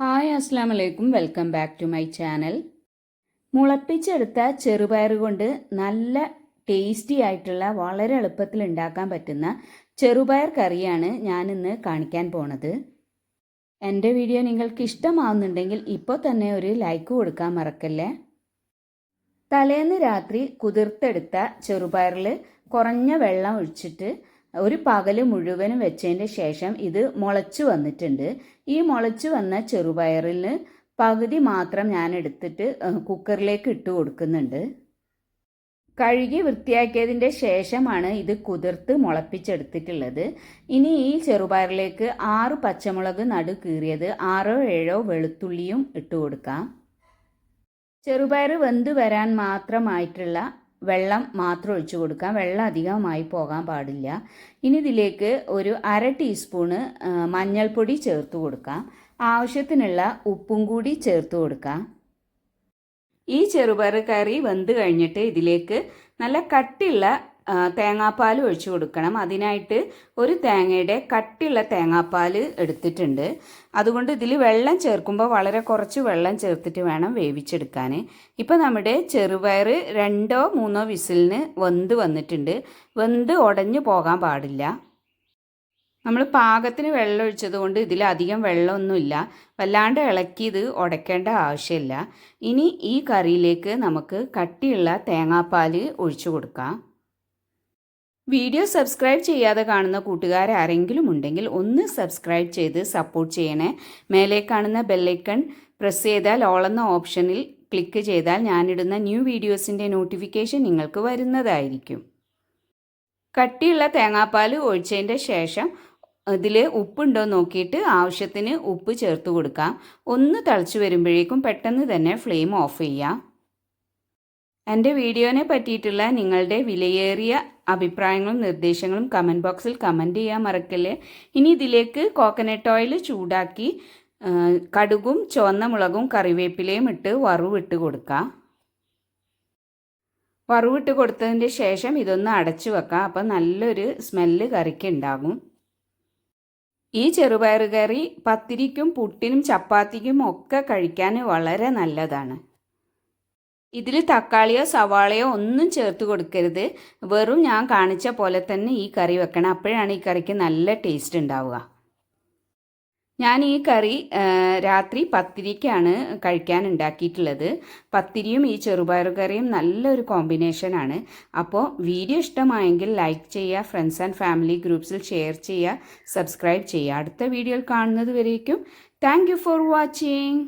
Hi അസ്സാം വലൈക്കും welcome back to my channel. മുളപ്പിച്ചെടുത്ത ചെറുപയർ കൊണ്ട് നല്ല ടേസ്റ്റി ആയിട്ടുള്ള വളരെ എളുപ്പത്തിൽ ഉണ്ടാക്കാൻ പറ്റുന്ന ചെറുപയർ കറിയാണ് ഞാനിന്ന് കാണിക്കാൻ പോണത്. എന്റെ വീഡിയോ നിങ്ങൾക്ക് ഇഷ്ടമാവുന്നുണ്ടെങ്കിൽ ഇപ്പോൾ തന്നെ ഒരു ലൈക്ക് കൊടുക്കാൻ മറക്കല്ലേ? തലേന്ന് രാത്രി കുതിർത്തെടുത്ത ചെറുപയറിൽ കുറഞ്ഞ വെള്ളം ഒഴിച്ചിട്ട് ഒരു പകൽ മുഴുവനും വെച്ചതിന്റെ ശേഷം ഇത് മുളച്ചു വന്നിട്ടുണ്ട്. ഈ മുളച്ചു വന്ന ചെറുപയറിൽ പകുതി മാത്രം ഞാൻ എടുത്തിട്ട് കുക്കറിലേക്ക് ഇട്ട് കൊടുക്കുന്നുണ്ട്. കഴുകി വൃത്തിയാക്കിയതിന്റെ ശേഷമാണ് ഇത് കുതിർത്ത് മുളപ്പിച്ചെടുത്തിട്ടുള്ളത്. ഇനി ഈ ചെറുപയറിലേക്ക് ആറ് പച്ചമുളക് നടു കീറിയത് ആറോ ഏഴോ വെളുത്തുള്ളിയും ഇട്ട് കൊടുക്കാം. ചെറുപയർ വെന്ത് വരാൻ മാത്രമായിട്ടുള്ള വെള്ളം മാത്രം ഒഴിച്ചു കൊടുക്കാം. വെള്ളം അധികമായി പോകാൻ പാടില്ല. ഇനി ഇതിലേക്ക് ഒരു അര ടീസ്പൂണ് മഞ്ഞൾപ്പൊടി ചേർത്ത് കൊടുക്കാം. ആവശ്യത്തിനുള്ള ഉപ്പും കൂടി ചേർത്ത് കൊടുക്കാം. ഈ ചെറുപയർ കറി വെന്ത് കഴിഞ്ഞിട്ട് ഇതിലേക്ക് നല്ല കട്ടിയുള്ള തേങ്ങാപ്പാൽ ഒഴിച്ചു കൊടുക്കണം. അതിനായിട്ട് ഒരു തേങ്ങയുടെ കട്ടിയുള്ള തേങ്ങാപ്പാൽ എടുത്തിട്ടുണ്ട്. അതുകൊണ്ട് ഇതിൽ വെള്ളം ചേർക്കുമ്പോൾ വളരെ കുറച്ച് വെള്ളം ചേർത്തിട്ട് വേണം വേവിച്ചെടുക്കാൻ. ഇപ്പോൾ നമ്മുടെ ചെറുപയർ രണ്ടോ മൂന്നോ വിസിലിന് വെന്ത് വന്നിട്ടുണ്ട്. വെന്ത് ഉടഞ്ഞു പോകാൻ പാടില്ല. നമ്മൾ പാകത്തിന് വെള്ളം ഒഴിച്ചത് കൊണ്ട് ഇതിൽ അധികം വെള്ളമൊന്നുമില്ല. വല്ലാണ്ട് ഇളക്കി ഇത് ഉടയ്ക്കേണ്ട ആവശ്യമില്ല. ഇനി ഈ കറിയിലേക്ക് നമുക്ക് കട്ടിയുള്ള തേങ്ങാപ്പാൽ ഒഴിച്ചു കൊടുക്കാം. വീഡിയോ സബ്സ്ക്രൈബ് ചെയ്യാതെ കാണുന്ന കൂട്ടുകാർ ആരെങ്കിലും ഉണ്ടെങ്കിൽ ഒന്ന് സബ്സ്ക്രൈബ് ചെയ്ത് സപ്പോർട്ട് ചെയ്യണേ. മേലെ കാണുന്ന ബെല്ലൈക്കൺ പ്രസ് ചെയ്താൽ ഓൾ എന്ന ഓപ്ഷനിൽ ക്ലിക്ക് ചെയ്താൽ ഞാനിടുന്ന ന്യൂ വീഡിയോസിന്റെ നോട്ടിഫിക്കേഷൻ നിങ്ങൾക്ക് വരുന്നതായിരിക്കും. കട്ടിയുള്ള തേങ്ങാപ്പാൽ ഒഴിച്ചതിന്റെ ശേഷം ഇതിൽ ഉപ്പുണ്ടോ നോക്കിയിട്ട് ആവശ്യത്തിന് ഉപ്പ് ചേർത്ത് കൊടുക്കാം. ഒന്ന് തിളച്ച് വരുമ്പോഴേക്കും പെട്ടെന്ന് തന്നെ ഫ്ലെയിം ഓഫ് ചെയ്യാം. എന്റെ വീഡിയോനെ പറ്റിയിട്ടുള്ള നിങ്ങളുടെ വിലയേറിയ അഭിപ്രായങ്ങളും നിർദ്ദേശങ്ങളും കമന്റ് ബോക്സിൽ കമന്റ് ചെയ്യാൻ മറക്കല്ലേ? ഇനി ഇതിലേക്ക് കോക്കനട്ട് ഓയിൽ ചൂടാക്കി കടുകും ചുവന്ന മുളകും കറിവേപ്പിലയും ഇട്ട് വറുവിട്ട് കൊടുക്കാം. വറുവിട്ട് കൊടുത്തതിന്റെ ശേഷം ഇതൊന്ന് അടച്ചു വെക്കാം. അപ്പം നല്ലൊരു സ്മെല്ല് കറിക്ക് ഉണ്ടാകും ഈ ചെറുപയർ കറി പത്തിരിക്കും പുട്ടിനും ചപ്പാത്തിക്കും ഒക്കെ കഴിക്കാൻ വളരെ നല്ലതാണ്. ഇതിൽ തക്കാളിയോ സവാളയോ ഒന്നും ചേർത്ത് കൊടുക്കരുത്. വെറും ഞാൻ കാണിച്ച പോലെ തന്നെ ഈ കറി വെക്കണം. അപ്പോഴാണ് ഈ കറിക്ക് നല്ല ടേസ്റ്റ് ഉണ്ടാവുക. ഞാൻ ഈ കറി രാത്രി പത്തിരിക്കാണ് കഴിക്കാൻ ഉണ്ടാക്കിയിട്ടുള്ളത്. പത്തിരിയും ഈ ചെറുപയർ കറിയും നല്ലൊരു കോമ്പിനേഷനാണ് അപ്പോൾ വീഡിയോ ഇഷ്ടമായെങ്കിൽ ലൈക്ക് ചെയ്യുക ഫ്രണ്ട്സ് ആൻഡ് ഫാമിലി ഗ്രൂപ്പ്സിൽ ഷെയർ ചെയ്യുക സബ്സ്ക്രൈബ് ചെയ്യുക. അടുത്ത വീഡിയോയിൽ കാണുന്നത് വരേക്കും. Thank for watching